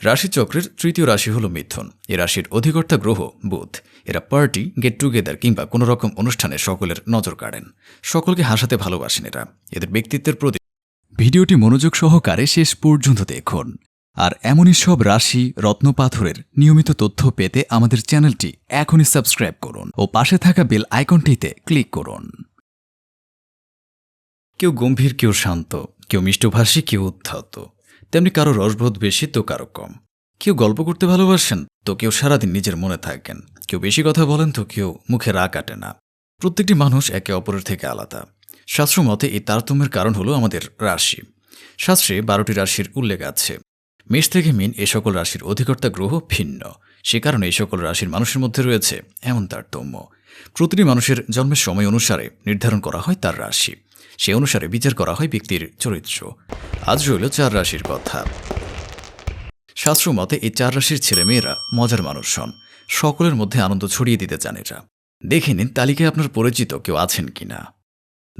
রাশিচক্রের তৃতীয় রাশি হল মিথুন। এ রাশির অধিকর্তা গ্রহ বুধ। এরা পার্টি, গেট টুগেদার কিংবা কোনো রকম অনুষ্ঠানে সকলের নজর কাড়েন। সকলকে হাসাতে ভালোবাসেন এরা। এদের ব্যক্তিত্বের প্রতি ভিডিওটি মনোযোগ সহকারে শেষ পর্যন্ত দেখুন। আর এমনই সব রাশি রত্নপাথরের নিয়মিত তথ্য পেতে আমাদের চ্যানেলটি এখনই সাবস্ক্রাইব করুন ও পাশে থাকা বেল আইকনটিতে ক্লিক করুন। কেউ গম্ভীর, কেউ শান্ত, কেউ মিষ্টভাষী, কেউ উদ্ধত। তেমনি কারও রসবোধ বেশি, তো কারও কম। কেউ গল্প করতে ভালোবাসেন, তো কেউ সারাদিন নিজের মনে থাকেন। কেউ বেশি কথা বলেন, তো কেউ মুখে রা কাটে না। প্রত্যেকটি মানুষ একে অপরের থেকে আলাদা। শাস্ত্র মতে এই তারতম্যের কারণ হলো আমাদের রাশি। শাস্ত্রে বারোটি রাশির উল্লেখ আছে। মেষ থেকে মিন এ সকল রাশির অধিকর্তা গ্রহ ভিন্ন। সে কারণে এই সকল রাশির মানুষের মধ্যে রয়েছে এমন তারতম্য। প্রতিটি মানুষের জন্মের সময় অনুসারে নির্ধারণ করা হয় তার রাশি। সে অনুসারে বিচার করা হয় ব্যক্তির চরিত্র। আজ রইল চার রাশির কথা। শাস্ত্র মতে এই চার রাশির ছেলেমেয়েরা মজার মানুষ হন। সকলের মধ্যে আনন্দ ছড়িয়ে দিতে চান এরা। দেখে নিন তালিকায় আপনার পরিচিত কেউ আছেন কিনা।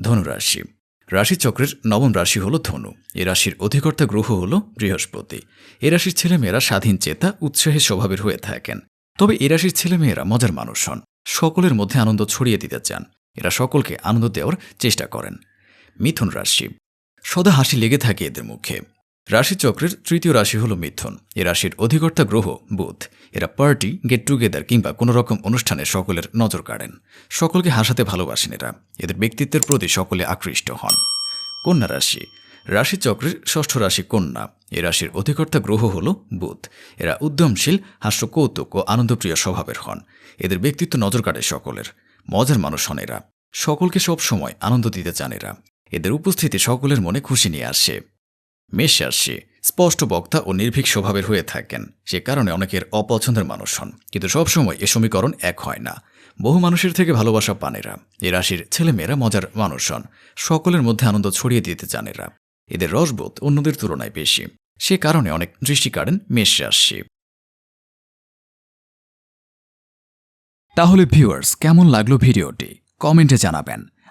ধনুরাশি। রাশিচক্রের নবম রাশি হল ধনু। এ রাশির অধিকর্তা গ্রহ হল বৃহস্পতি। এ রাশির ছেলেমেয়েরা স্বাধীন চেতা, উৎসাহী স্বভাবের হয়ে থাকেন। তবে এ রাশির ছেলেমেয়েরা মজার মানুষ হন। সকলের মধ্যে আনন্দ ছড়িয়ে দিতে চান। এরা সকলকে আনন্দ দেওয়ার চেষ্টা করেন। মিথুন রাশি। সদা হাসি লেগে থাকে এদের মুখে। রাশিচক্রের তৃতীয় রাশি হল মিথুন। এ রাশির অধিকর্তা গ্রহ বুধ। এরা পার্টি, গেট টুগেদার কিংবা কোনো রকম অনুষ্ঠানে সকলের নজর কাড়েন। সকলকে হাসাতে ভালোবাসেন এরা। এদের ব্যক্তিত্বের প্রতি সকলে আকৃষ্ট হন। কন্যা রাশি। রাশিচক্রের ষষ্ঠ রাশি কন্যা। এ রাশির অধিকর্তা গ্রহ হল বুধ। এরা উদ্যমশীল হাস্য কৌতুক ও আনন্দপ্রিয় স্বভাবের হন। এদের ব্যক্তিত্ব নজর কাড়ে সকলের। মজার মানুষ হন এরা। সকলকে সব সময় আনন্দ দিতে চান এরা। এদের উপস্থিতি সকলের মনে খুশি নিয়ে আসে। মেষ রাশি স্পষ্ট বক্তা ও নির্ভীক স্বভাবের হয়ে থাকেন। সে কারণে অনেকের অপছন্দের মানুষ হন। কিন্তু সবসময় এ সমীকরণ এক হয় না। বহু মানুষের থেকে ভালোবাসা পান এরা। এ রাশির ছেলেমেয়েরা মজার মানুষ হন। সকলের মধ্যে আনন্দ ছড়িয়ে দিতে চান এরা। এদের রসবোধ অন্যদের তুলনায় বেশি। সে কারণে অনেক দৃষ্টি কাড়েন মেষ রাশি তাহলে ভিউয়ার্স, কেমন লাগল ভিডিওটি? কমেন্টে জানাবেন।